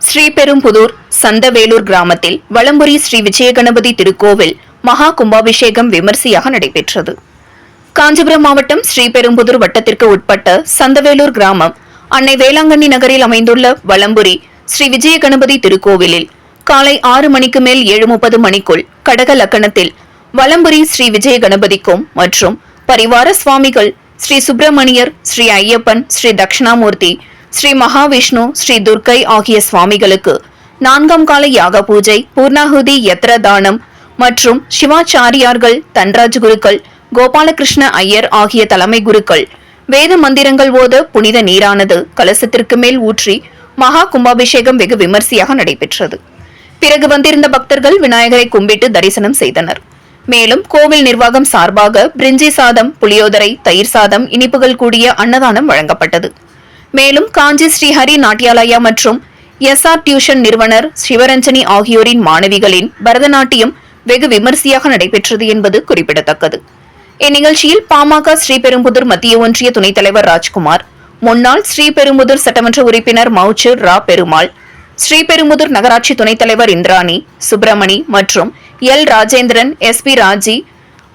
ஸ்ரீபெரும்புதூர் சந்தவேலூர் கிராமத்தில் வலம்புரி ஸ்ரீ விஜயகணபதி திருக்கோவில் மகா கும்பாபிஷேகம் விமரிசையாக நடைபெற்றது. காஞ்சிபுரம் மாவட்டம் ஸ்ரீபெரும்புதூர் வட்டத்திற்கு உட்பட்ட சந்தவேலூர் கிராமம் அன்னை வேளாங்கண்ணி நகரில் அமைந்துள்ள வலம்புரி ஸ்ரீ விஜயகணபதி திருக்கோவிலில் காலை ஆறு மணிக்கு மேல் ஏழு முப்பது மணிக்குள் கடக லக்கணத்தில் வலம்புரி ஸ்ரீ விஜய கணபதிக்கும் மற்றும் பரிவார சுவாமிகள் ஸ்ரீ சுப்பிரமணியர் ஸ்ரீ ஐயப்பன் ஸ்ரீ தட்சிணாமூர்த்தி ஸ்ரீ மகாவிஷ்ணு ஸ்ரீ துர்க்கை ஆகிய சுவாமிகளுக்கு நான்காம் கால யாக பூஜை பூர்ணாகுதி யத்ர தானம் மற்றும் சிவாச்சாரியார்கள் தன்ராஜ் குருக்கள் கோபாலகிருஷ்ண ஐயர் ஆகிய தலைமை குருக்கள் வேத மந்திரங்கள் ஓத புனித நீரானது கலசத்திற்கு மேல் ஊற்றி மகா கும்பாபிஷேகம் வெகு விமர்சையாக நடைபெற்றது. பிறகு வந்திருந்த பக்தர்கள் விநாயகரை கும்பிட்டு தரிசனம் செய்தனர். மேலும் கோவில் நிர்வாகம் சார்பாக பிரிஞ்சி சாதம் புளியோதரை தயிர் சாதம் இனிப்புகள் கூடிய அன்னதானம் வழங்கப்பட்டது. மேலும் காஞ்சி ஸ்ரீஹரி நாட்டியாலயா மற்றும் எஸ்ஆர் டியூஷன் நிறுவனர் சிவரஞ்சனி ஆகியோரின் மாணவிகளின் பரதநாட்டியம் வெகு விமர்சையாக நடைபெற்றது என்பது குறிப்பிடத்தக்கது. இந்நிகழ்ச்சியில் பாமக ஸ்ரீபெரும்புதூர் மத்திய ஒன்றிய துணைத் தலைவர் ராஜ்குமார் முன்னாள் ஸ்ரீபெரும்புதூர் சட்டமன்ற உறுப்பினர் மவுச்சு ரா பெருமாள் ஸ்ரீபெரும்புதூர் நகராட்சி துணைத் தலைவர் இந்திராணி சுப்பிரமணி மற்றும் L Rajendran S P Raji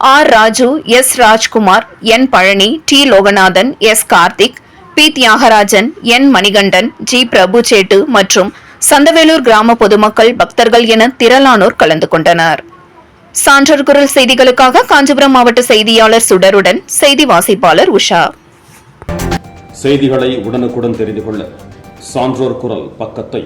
R Raju S Rajkumar N Palani T Loganathan S Karthik P Thiyagarajan N Manikandan G Prabhu Settu மற்றும் சந்தவேலூர் கிராம பொதுமக்கள் பக்தர்கள் என திரளானோர் கலந்து கொண்டனர். சான்றர் குரல் செய்திகளுக்காக காஞ்சிபுரம் மாவட்ட செய்தியாளர் சுடருடன் செய்தி வாசிப்பாளர் உஷா. செய்திகளை உடனுக்குடன் தெரிந்து கொள்ள சான்றோர் குரல் பக்கத்தை